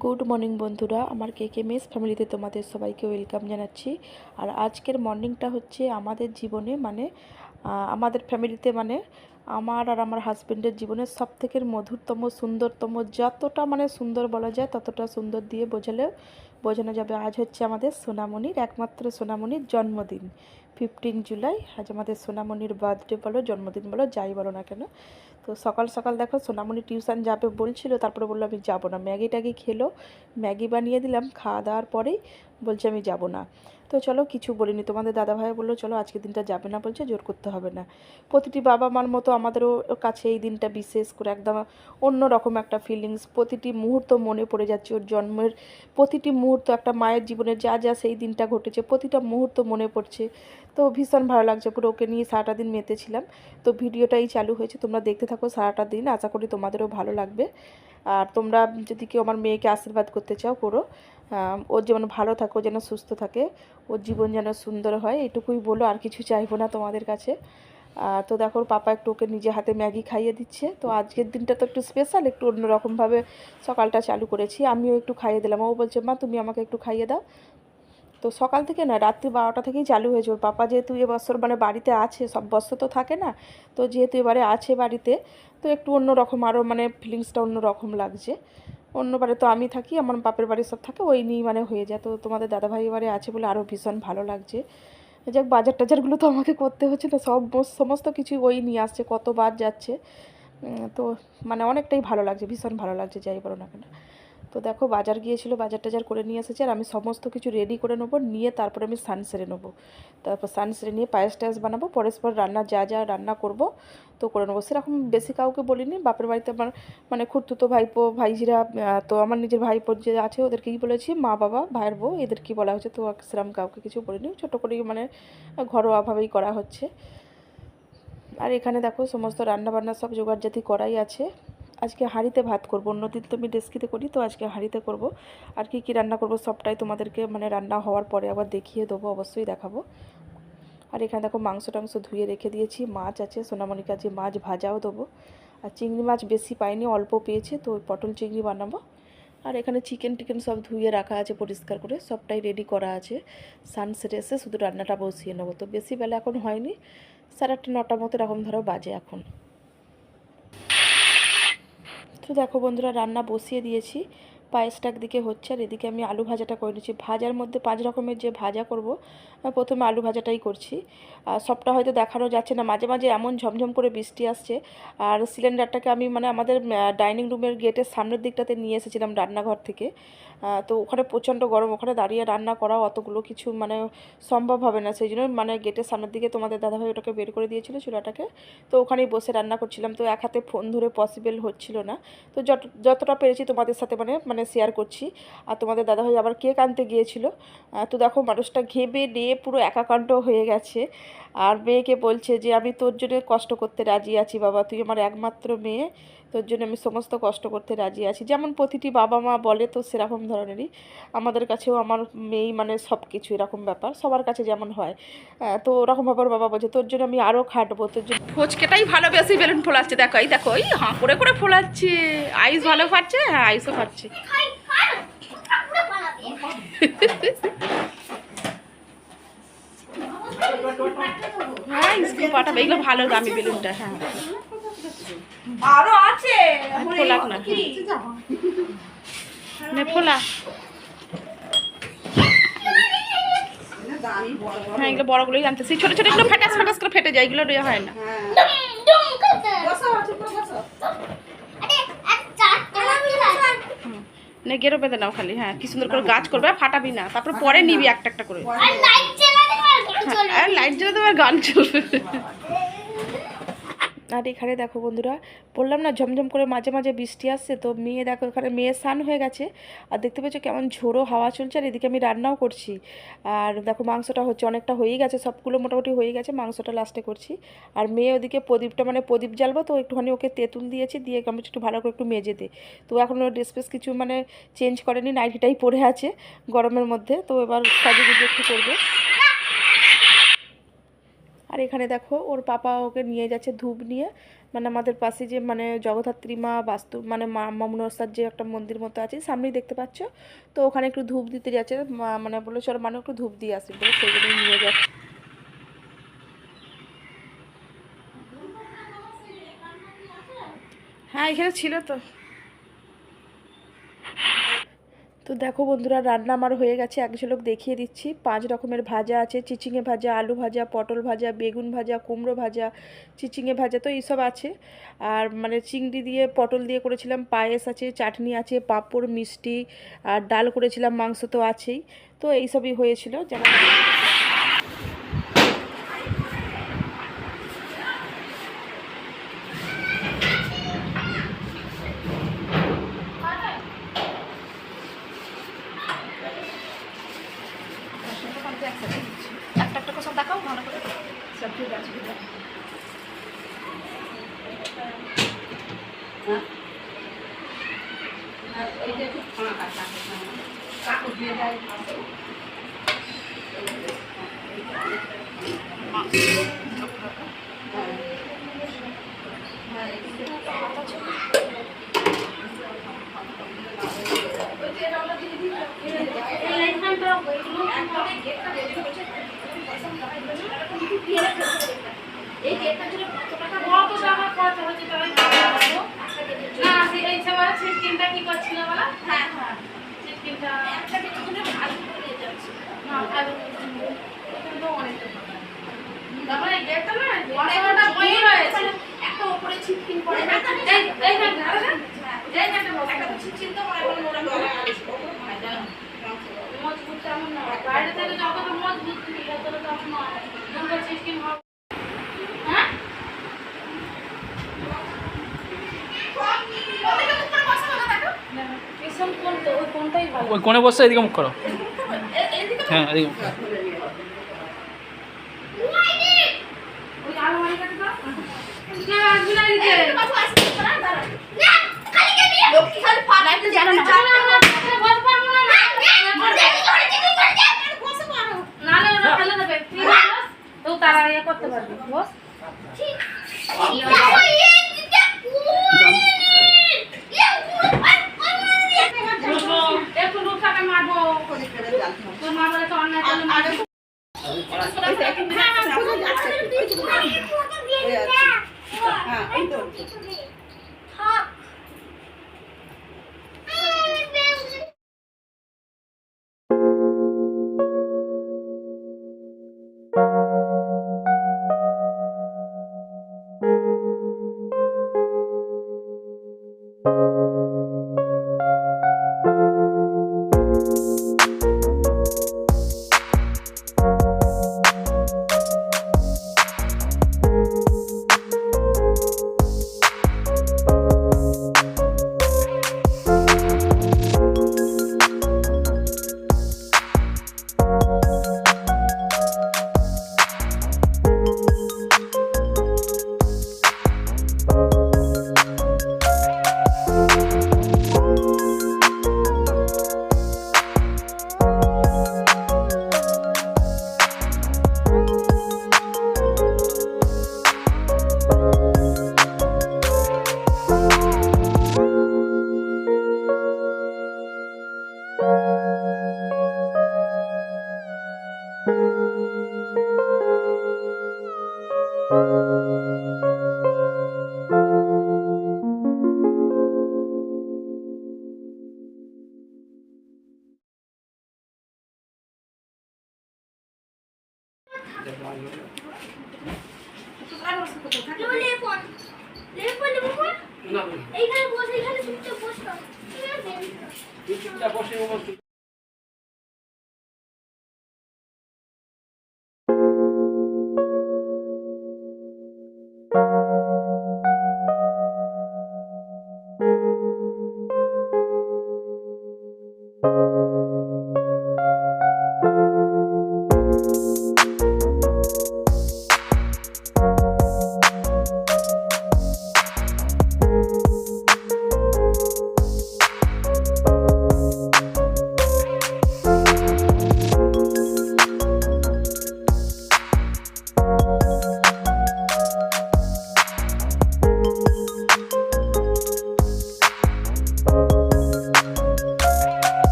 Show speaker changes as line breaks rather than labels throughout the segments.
Good morning বন্ধুরা, আমার কে কে mace ফ্যামিলিতে তোমাদের সবাইকে ওয়েলকাম জানাচ্ছি। আর আজকের মর্নিংটা হচ্ছে আমাদের জীবনে মানে আমাদের ফ্যামিলিতে মানে আমার আর আমার হাজব্যান্ডের জীবনের সব থেকে মধুরতম, সুন্দরতম, যতটা মানে সুন্দর বলা যায় ততটা সুন্দর দিয়ে বোঝালে বোঝানো যাবে, আজ হচ্ছে আমাদের সোনামণির একমাত্র সোনামণির জন্মদিন। ফিফটিন জুলাই, আজ আমাদের সোনামণির বার্থডে বলো, জন্মদিন বলো, যাই বলো না কেন। তো সকাল সকাল দেখো, সোনামণি টিউশন যাবে বলছিল, তারপরে বলল, আমি যাব না। ম্যাগি ট্যাগি খেলো, ম্যাগি বানিয়ে দিলাম, খাওয়া দাওয়ার পরেই বলছে, আমি যাব না। তো চলো কিছু বলিনি। তোমাদের দাদাভাই বলল, চলো আজকে দিনটা যাবে না বলছে, জোর করতে হবে না। প্রতিটি বাবা মার মতো আমাদেরও কাছে এই দিনটা বিশেষ করে একদম অন্য রকম একটা ফিলিংস প্রতিটি মুহূর্ত মনে পড়ে যাচ্ছে, ওর জন্মের প্রতিটি মুহূর্ত, একটা মায়ের জীবনে যা যা সেই দিনটা ঘটেছে, প্রতিটা মুহূর্ত মনে পড়ছে। তো ভীষণ ভালো লাগছে। পুরো ওকে নিয়ে সারাটা দিন মেতেছিলাম। তো ভিডিওটাই চালু হয়েছে। তোমরা দেখতে থাকো সারাটা দিন। আশা করি তোমাদেরও ভালো লাগবে। আর তোমরা যদি কেউ আমার মেয়েকে আশীর্বাদ করতে চাও করো ওর যেমন ভালো থাকে যেন সুস্থ থাকে, ওর জীবন যেন সুন্দর হয় এটুকুই বলো। আর কিছু চাইব না তোমাদের কাছে। তো দেখো, পাপা একটু ওকে নিজে হাতে ম্যাগি খাইয়ে দিচ্ছে। তো আজকের দিনটা তো একটু স্পেশাল একটু অন্যরকমভাবে সকালটা চালু করেছি। আমিও একটু খাইয়ে দিলাম। ও বলছে, মা, তুমি আমাকে একটু খাইয়ে দাও। তো সকাল থেকে না, রাত্রি বারোটা থেকেই চালু হয়েছে। ওর পাপা যেহেতু এবছর মানে বাড়িতে আছে, সব বছর তো থাকে না, তো যেহেতু এবারে আছে বাড়িতে, তো একটু অন্য রকম আরও মানে ফিলিংসটা অন্য রকম লাগছে। অন্যবারে তো আমি থাকি, আমার বাপের বাড়ি সব থাকে, ওই নিয়েই মানে হয়ে যায়। তো তোমাদের দাদাভাই এবারে আছে বলে আরও ভীষণ ভালো লাগছে। যাক বাজার টাজারগুলো তো আমাকে করতে হচ্ছে না, সব সমস্ত কিছু ওই নিয়ে আসছে, কতবার যাচ্ছে। তো মানে অনেকটাই ভালো লাগছে, ভীষণ ভালো লাগছে, যাই বলো না কেন। তো দেখো, বাজার গিয়েছিল, বাজার টাজার করে নিয়ে এসেছে, আর আমি সমস্ত কিছু রেডি করে নেব, নিয়ে তারপরে আমি স্নান সেরে নেব। তারপর স্নান সেরে নিয়ে পায়েস টায়েস বানাবো পরস্পর রান্না, যা যা রান্না করব, তো করে নেব। সেরকম বেশি কাউকে বলিনি, বাপের বাড়িতে আমার মানে খুঁড়তুতো ভাইপো, ভাইজিরা তো আমার নিজের ভাইপো যে আছে ওদেরকেই বলেছি, মা, বাবা, ভাইয়ের বউ এদেরকেই বলা হয়েছে তো সেরকম কাউকে কিছু বলিনি, ছোটো করেই মানে ঘরোয়াভাবেই করা হচ্ছে। আর এখানে দেখো, সমস্ত রান্না বান্না সব জোগাড়জাতি করাই আছে। আজকে হাঁড়িতে ভাত করব। অন্যদিন তো আমি ডেস্কিতে করি, তো আজকে হাঁড়িতে করব। আর কি কি রান্না করব সবটাই তোমাদেরকে মানে রান্না হওয়ার পরে আবার দেখিয়ে দেবো, অবশ্যই দেখাবো। আর এখানে দেখো মাংস টাংস ধুয়ে রেখে দিয়েছি, মাছ আছে সোনামণির কাছে মাছ ভাজাও দেবো। আর চিংড়ি মাছ বেশি পাইনি, অল্প পেয়েছে, তো পটল চিংড়ি বানাবো। আর এখানে চিকেন টিকেন সব ধুয়ে রাখা আছে পরিষ্কার করে, সবটাই রেডি করা আছে। সানসেট এসে শুধু রান্নাটা বসিয়ে নেব, তো বেশি বেলা এখন হয়নি, সাড়ে আটটা নটার মতো এরকম ধরো বাজে এখন। তো দেখো বন্ধুরা রান্না বসিয়ে দিয়েছি। পায়েসটা একদিকে হচ্ছে আর এদিকে আমি আলু ভাজাটা করে নিচ্ছি। ভাজার মধ্যে পাঁচ রকমের যে ভাজা করব প্রথমে আলু ভাজাটাই করছি। আর সবটা হয়তো দেখানো যাচ্ছে না, মাঝে মাঝে এমন ঝমঝম করে বৃষ্টি আসছে। আর সিলিন্ডারটাকে আমি মানে আমাদের ডাইনিং রুমের গেটের সামনের দিকটাতে নিয়ে এসেছিলাম রান্নাঘর থেকে। তো ওখানে প্রচণ্ড গরম, ওখানে দাঁড়িয়ে রান্না করা অতগুলো কিছু মানে সম্ভব হবে না। সেই জন্য মানে গেটের সামনের দিকে তোমাদের দাদাভাই ওটাকে বের করে দিয়েছিল চুলাটাকে। তো ওখানেই বসে রান্না করছিলাম। তো এক হাতে ফোন ধরে পসিবল হচ্ছিল না। তো যত, যতটা পেরেছি তোমাদের সাথে মানে মানে শেয়ার করছি। আর তোমাদের দাদা ভাই আবার কেক আনতে গিয়েছিল। তো দেখো মানুষটা ঘেবে নিয়ে পুরো একাকাণ্ড হয়ে গেছে। আর মেয়েকে বলছে যে, আমি তোর জন্য কষ্ট করতে রাজি আছি বাবা। তুই আমার একমাত্র মেয়ে। তোর জন্য আমি সমস্ত কষ্ট করতে রাজি আছি। যেমন প্রতিটি বাবা মা বলে তো সেরকম ধরনেরই। আমাদের কাছেও আমার মেয়েই মানে সব কিছু এরকম ব্যাপার। সবার কাছে যেমন হয়। তো ওরকম ব্যাপার বাবা বলছে, তোর জন্য আমি আরও খাটবো। তোর জন্য ফোচকেটাই ভালো বেলুন ফোলাচ্ছে। দেখো, এই দেখো, এই হাঁ করে করে ফোলাচ্ছে। আইস ভালো পাচ্ছে হ্যাঁ আইসও পাচ্ছে হ্যাঁ স্কুল পাঠাবে। এগুলো ভালো দামি বেলুনটা হ্যাঁ।
আরও আছে?
ফোলাক না। হ্যাঁ এগুলো বড়গুলোই আনতেছি। ছোট ছোট এগুলো ফ্যাটাস ফ্যাটাস করে ফেটে যায় এগুলো ইয়ে হয় না। নে গেরো বেঁধে নাও খালি হ্যাঁ কি সুন্দর করে গাছ করবে ফাটাবি না। তারপর পরে নিবি একটা একটা করে। আর লাইট জ্বালাতে আর গান চলবে। আর এখানে দেখো বন্ধুরা, বললাম না ঝমঝম করে মাঝে মাঝে বৃষ্টি আসছে, তো মেয়ে দেখো এখানে মেয়ে স্নান হয়ে গেছে, আর দেখতে পেয়েছ কেমন ঝোড়ো হাওয়া চলছে, আর এদিকে আমি রান্নাও করছি, আর দেখো মাংসটা হচ্ছে অনেকটা হয়েই গেছে, সবগুলো মোটামুটি হয়ে গেছে, মাংসটা লাস্টে করছি, আর মেয়ে ওদিকে প্রদীপটা মানে প্রদীপ জ্বালবো, তো একটুখানি ওকে তেঁতুল দিয়েছি, দিয়ে আমি একটু ভালো করে একটু মেজে দে তো এখন ওর ড্রেস কিছু মানে চেঞ্জ করেনি নাইটিটাই পরে আছে গরমের মধ্যে, তো এবার সাজে গুজে একটু করবে। আর এখানে দেখো ওর পাপা ওকে নিয়ে যাচ্ছে ধূপ নিয়ে। মানে আমাদের পাশে যে মানে জগদ্ধাত্রী মা, বাস্তু মানে মা মমনসার যে একটা মন্দির মতো আছে, সামনেই দেখতে পাচ্ছ? তো ওখানে একটু ধূপ দিতে যাচ্ছে। মানে বলে চলো মানে একটু ধূপ দিয়ে আসি। বলে সেই জন্যই নিয়ে যাচ্ছে। হ্যাঁ এখানে ছিল তো। তো দেখো বন্ধুরা, রান্না আমার হয়ে গেছে। এক ঝলক দেখিয়ে দিচ্ছি। পাঁচ রকমের ভাজা আছে। চিচিঙে ভাজা, আলু ভাজা, পটল ভাজা, বেগুন ভাজা, কুমড়ো ভাজা, চিচিঙে ভাজা, তো এইসব আছে। আর মানে চিংড়ি দিয়ে, পটল দিয়ে করেছিলাম, পায়েস আছে, চাটনি আছে, পাঁপড়, মিষ্টি, আর ডাল করেছিলাম, মাংস তো আছেই। তো এইসবই হয়েছিল। যেমন একটা একটা করে সব দেখাও ভালো করে সব ঠিক আছে।
একটা উপরে ছিটকিন পড়ে না? ছিটকিন তো হয় বলে ওরা গলায় আলিস ওপরে হয় না
মজবুত তেমন নয় বাইরে থেকে যতটা মজবুত ভেতরে তেমন নয় দুর্গা সিস্টেম হবে হ্যাঁ পিছন কোনটা ওই কোনটাই ভালো
ওই কোণে বসে এদিকে মুখ করো। হ্যাঁ এদিকে মুখ করো।
ওই আলমারিটাতে দাও কে আসবি না নিতে
লক্ষ্মী খালি ফালাইতে জানে না
বস পারব না নালে ওটা ফেলে দেবে তুই বস তো তারা ইয়ে করতে পারবি বস একটু রূপটাকে মারবো তোর মা বলে তো অন্যায় করলে
এইখানে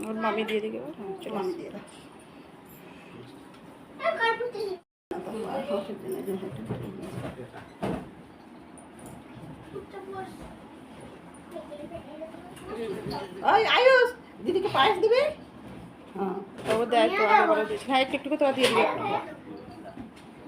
ওর মামি দিয়ে দিকে হ্যাঁ চলো। আমি দিয়ে দাও।
ওই আয়ুষ দিদিকে পায়েস দিবে? হ্যাঁ।
ও দেয় তো দিয়েছি। হ্যাঁ একটু একটু দিয়ে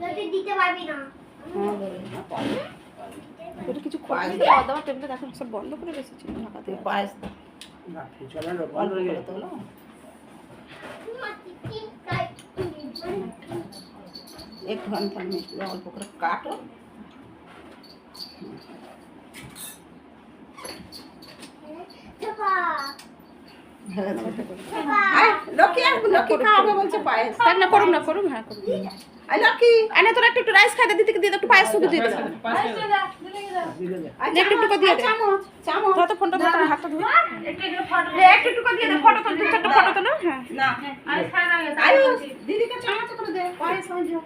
দিবি
দিতে পারবি না।
হ্যাঁ না
ওটা কিছু খাওয়া দাওয়া টেবিলে দেখো সব বন্ধ করে বেসেছি ঢাকা দিয়ে
পায়েস অল্প করে কাটো। আয়, লক্ষ্মী আসবে,
তোরা একটু রাইস খাই দে দিতে দিয়ে একটু পায়েস শুধু দিয়ে দে।
আয়,
একটু করে দিয়ে দে।
চামচ চামচ
ধর তো ফোনটা ধর হাতটা ধুয়ে
একটু
করে দিয়ে দে ফটো তো দু চারটা ফটো তো না হ্যাঁ।
না। আয়ুষ দিদিকে চামচ করে দে। পায়েস হয়ে।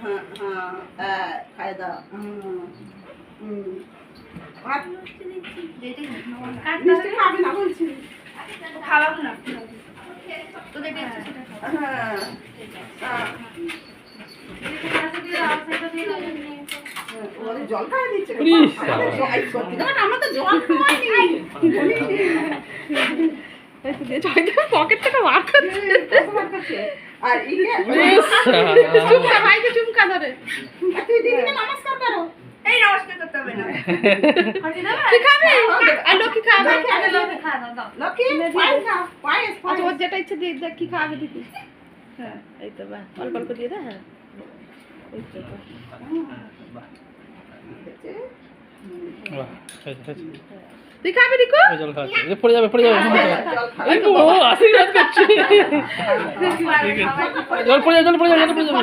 হ্যাঁ হ্যাঁ হ্যাঁ দাও।
খাওয়াবো না
হ্যাঁ হ্যাঁ, জল খাওয়া দিচ্ছে।
পকেট থেকে বার করছে
আর ইয়ে
চুমকা ভাইকে চুমকা ধরে
তুই দিদিকে নমস্কার করো
এই নমস্কার করতে হবে না
কি খাবে আর লক্ষ্মী খাবে
লক্ষ্মী,
দাও
লক্ষ্মী পায়েস পায়েস
আচ্ছা ওর যেটা ইচ্ছে দিয়ে দেখ কি খাবে দিদি হ্যাঁ এই তো বাহ অল্প অল্প দিয়ে দে হ্যাঁ এই তো বাহ। তুই খাবি রিকো
জল খাওয়াচ্ছে। পড়ে যাবে পড়ে যাবে ও আশীর্বাদ করছে জল পড়ে যাবে জল পড়ে যাবে জল পড়ে যাবে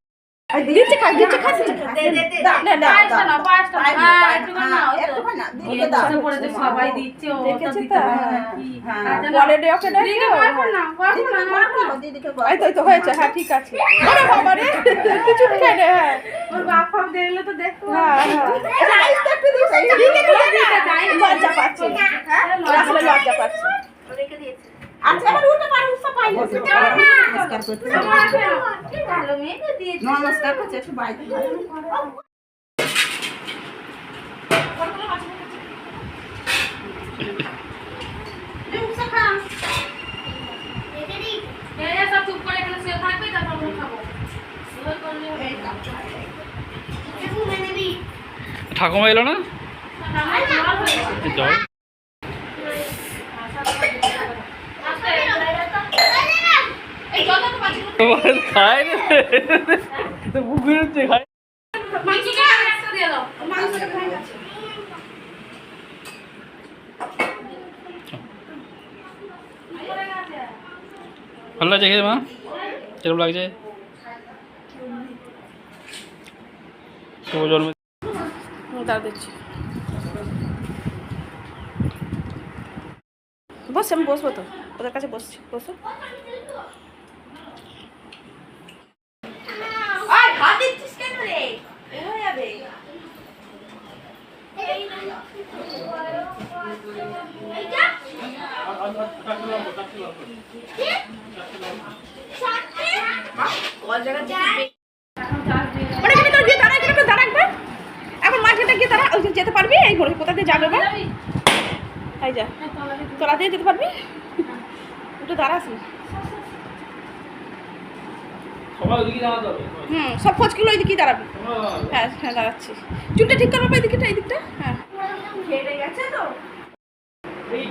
দিচ্ছে খা দিচ্ছে খা দিচ্ছে খা।
দে দে দে
দাও,
না, না, দাও।
হ্যাঁ,
হ্যাঁ,
নাও, ওই তো।
একটুখানি না, দিদিকে দাও।
ইচ্ছে পড়েছে, সবাই দিচ্ছে, ও তো
দেখেছে
দিতে
তো?
পারে
হ্যাঁ।
ওকে
দিদিকে বার কর না, কর না। করো,
দিদিকে বার
এই তো তো হয়েছে হ্যাঁ ঠিক আছে ওরে বাবা রে কিছু খেয়ে নে হ্যাঁ
ওর বাপ ফাপ দেখলে তো দেখতে
হ্যাঁ হ্যাঁ
একটু যে
দিদি দিদি লজ্জা পাচ্ছে আসলে লজ্জা পাচ্ছে
আচ্ছা, এবার উঠে পারো, উঠতে পারো। নমস্কার করতে একটু বাইরে। এই উঠছে খা।
এই সব চুপ করে এখানে শুয়ে থাকবে তারপর আমরা খাব এবার করলে হবে।
এই দাও।
ঠাকুমা এলো না
আমার জল হয়েছে।
এই জল
আস্তে, এই জলটা তো বাঁচিয়ে
খায় রে বুকুর হচ্ছে ভালো লাগছে খেতে মা? কীরকম লাগছে?
দাঁড়া দিচ্ছি বস আমি বসবো তো। ওদের কাছে বসছি। বসো
আর হাত দিচ্ছিস কেন রে এ হয়ে যাবে
এইটা
কল জায়গা
মানে এখানে তো গিয়ে দাঁড়া এখানে তো দাঁড়া একবার এখন মাঝখানে গিয়ে দাঁড়া ওই যে যেতে পারবি এই ঘরে কোথা দিয়ে যাবে এই যা তোরা দিয়ে যেতে পারবি? একটু দাঁড়াস হুম সব ফোচগুলো ওইদিকেই দাঁড়াবি। হ্যাঁ হ্যাঁ দাঁড়াচ্ছি। চুলটা ঠিক করব এদিকটা এদিকটা হ্যাঁ।
ফেটে গেছে তো?
এই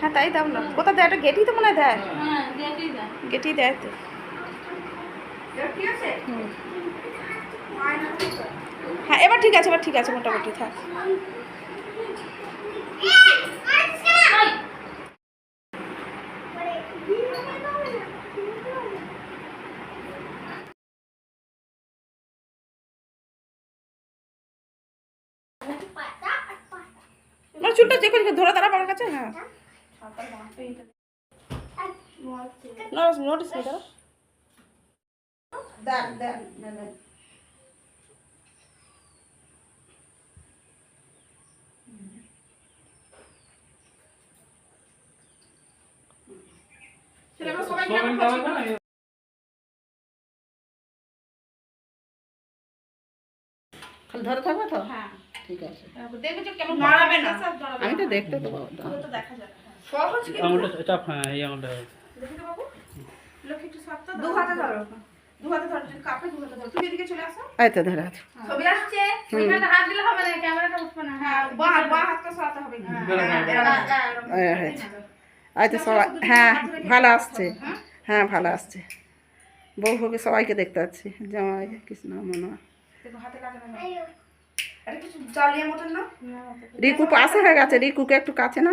হ্যাঁ তাই দাও না। কোথা দেয়? একটা গেটই তো মনে হয় দেয়।
হ্যাঁ
গেটই দেয়। তো। হ্যাঁ এবার ঠিক আছে এবার ঠিক আছে মোটামুটি থাক। চুলটা যে করে ধরে দাঁড়াবো আমার কাছে? হ্যাঁ।
দাঁড়াবে
করছে?
না
খালি ধরে থাকবে তো?
হ্যাঁ।
ঠিক আছে।
দেখবে যে কেমন
নড়াবে না। আমি তো দেখতে তো
দেখা যাবে। সহজ
আঙুলটা চাপ হ্যাঁ এই আঙুলটা
দেখি তো বাবু। লক্ষ্মী একটু সাপটা
দু হাতে ধরো।
দু হাতে ধরো যদি কাপড়ে দু হাতে ধরো। তুমি এদিকে চলে আসো।
এই তো ধরে আছে
ছবি আসছে।
ওইখানটা হাত দিলে হবে না ক্যামেরাটা উঠবে না।
হ্যাঁ বাঁ বাঁ হাতটা সরাতে হবে। হ্যাঁ
বেরো, বেরো, বেরো।
হ্যাঁ, হ্যাঁ, এরকম।
এই হয়েছে। এই তো সবাই হ্যাঁ ভালো আসছে। হ্যাঁ। ভালো আসছে। বউ হোকে সবাইকে দেখতে পাচ্ছি। জামাই কৃষ্ণ মনে
দেখো হাতে লাগে না এটা কিছু জালিয়া মতন না?
রিকু পাশে হয়ে গেছে। রিকুকে একটু কাছে না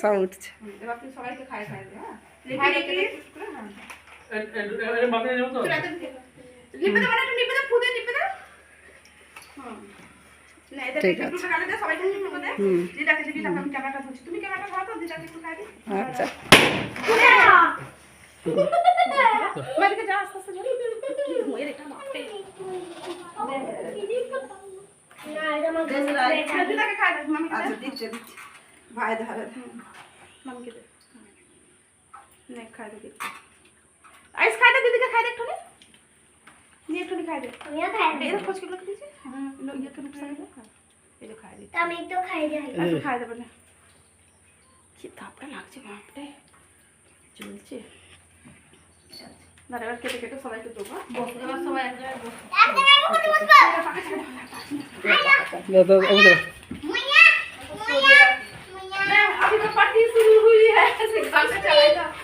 সব উঠছে
এবার তুমি সবাইকে খাই খাই হ্যাঁ? লিপি হ্যাঁ মানে লিপি দে দে।
আচ্ছা। আচ্ছা দিচ্ছে দিচ্ছে। ভাই ধারে
মামিকে দে। নে খাই দে দিদি আইস খাই দে দিদিকে খাই দে একটু নিয়ে একটু খাই দে। হ্যাঁ ইয়ে তো নুকসান খাই দে
আমি তো খাই যাই
আচ্ছা খাই দেবে না। কি তাপটা লাগছে বাপরে। চলছে। দাঁড়া এবার কেটে কেটে সবাইকে দেবো হ্যাঁ?
সবাই
একদম আমি বসবো
দাদা আমি দাদা
That's.